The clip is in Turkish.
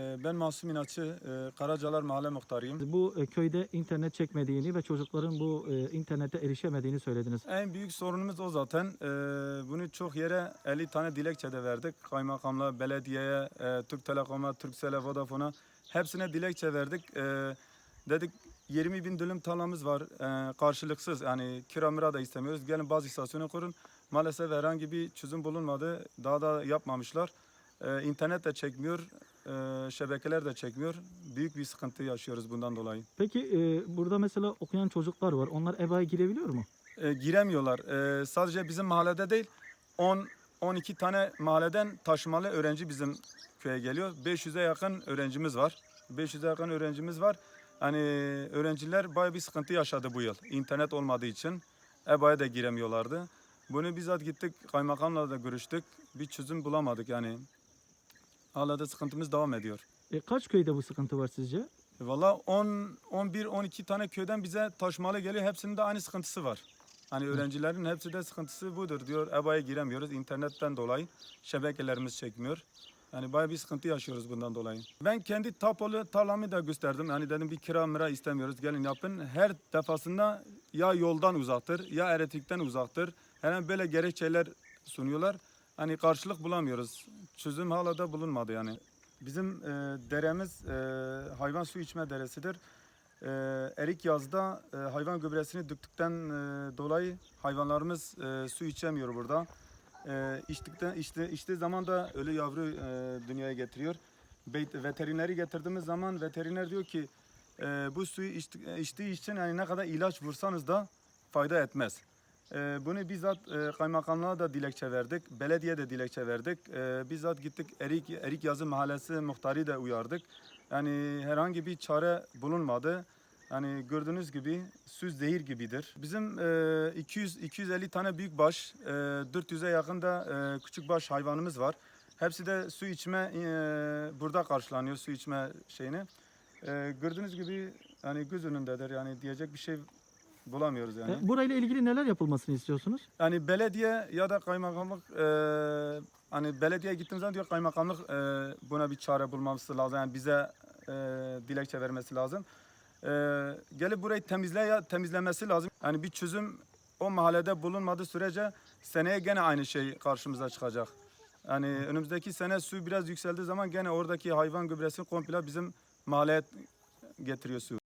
Ee, Ben Masum İnatçı, e, Karacalar Mahalle Muhtarıyım. Bu e, köyde internet çekmediğini ve çocukların bu e, internete erişemediğini söylediniz. En büyük sorunumuz o zaten. Ee, Bunu çok yere 50 tane dilekçe de verdik. Kaymakamla, belediyeye, Türk Telekom'a, Turkcell'e, Vodafone'a hepsine dilekçe verdik. Ee, Dedik 20 bin dönüm tarlamız var karşılıksız yani kira mira da istemiyoruz. Gelin bazı istasyonu kurun. Maalesef herhangi bir çözüm bulunmadı. Daha da yapmamışlar. İnternet de çekmiyor, e, şebekeler de çekmiyor. Büyük bir sıkıntı yaşıyoruz bundan dolayı. Peki e, burada mesela okuyan çocuklar var. Onlar EBA'ya girebiliyor mu? e, giremiyorlar. E, sadece bizim mahallede değil 10 12 tane mahalleden taşımalı öğrenci bizim köye geliyor. 500'e yakın öğrencimiz var. 500'e yakın öğrencimiz var. Hani öğrenciler bayağı bir sıkıntı yaşadı bu yıl. İnternet olmadığı için EBA'ya da giremiyorlardı. Bunu bizzat gittik kaymakamla da görüştük. Bir çözüm bulamadık yani. Hala da sıkıntımız devam ediyor. E, kaç köyde bu sıkıntı var sizce? Valla 10, 11, 12 tane köyden bize taşmalı geliyor. Hepsinin de aynı sıkıntısı var. Hani öğrencilerin hepsi de sıkıntısı budur diyor. EBA'ya giremiyoruz internetten dolayı. Şebekelerimiz çekmiyor. Yani bayağı bir sıkıntı yaşıyoruz bundan dolayı. Ben kendi tapolu tarlamı da gösterdim. Yani dedim bir kira mira istemiyoruz gelin yapın. Her defasında ya yoldan uzaktır ya elektrikten uzaktır. Herhangi böyle gerekçeler sunuyorlar. Hani karşılık bulamıyoruz. Çözüm hala da bulunmadı yani. Bizim e, deremiz e, hayvan su içme deresidir. E, erik yazda e, hayvan gübresini döktükten e, dolayı hayvanlarımız e, su içemiyor burada. E, içtikten içti, içtiği zaman da ölü yavru e, dünyaya getiriyor. Beyt- veterineri getirdiğimiz zaman veteriner diyor ki e, bu suyu içti- e, içtiği için yani ne kadar ilaç vursanız da fayda etmez. E, bunu bizzat e, kaymakamlığa da dilekçe verdik, belediye de dilekçe verdik. E, bizzat gittik Erik Erik Yazı Mahallesi muhtarı da uyardık. Yani herhangi bir çare bulunmadı. Yani gördüğünüz gibi su zehir gibidir. Bizim e, 200 250 tane büyük baş, e, 400'e yakın da e, küçük baş hayvanımız var. Hepsi de su içme e, burada karşılanıyor su içme şeyini. E, gördüğünüz gibi yani göz önündedir. Yani diyecek bir şey bulamıyoruz yani. E, burayla ilgili neler yapılmasını istiyorsunuz? Yani belediye ya da kaymakamlık e, hani belediyeye gittiğimiz zaman diyor kaymakamlık e, buna bir çare bulması lazım. Yani bize e, dilekçe vermesi lazım. E, gelip burayı temizle ya temizlemesi lazım. Yani bir çözüm o mahallede bulunmadığı sürece seneye gene aynı şey karşımıza çıkacak. Yani önümüzdeki sene su biraz yükseldiği zaman gene oradaki hayvan gübresini komple bizim mahalleye getiriyor su.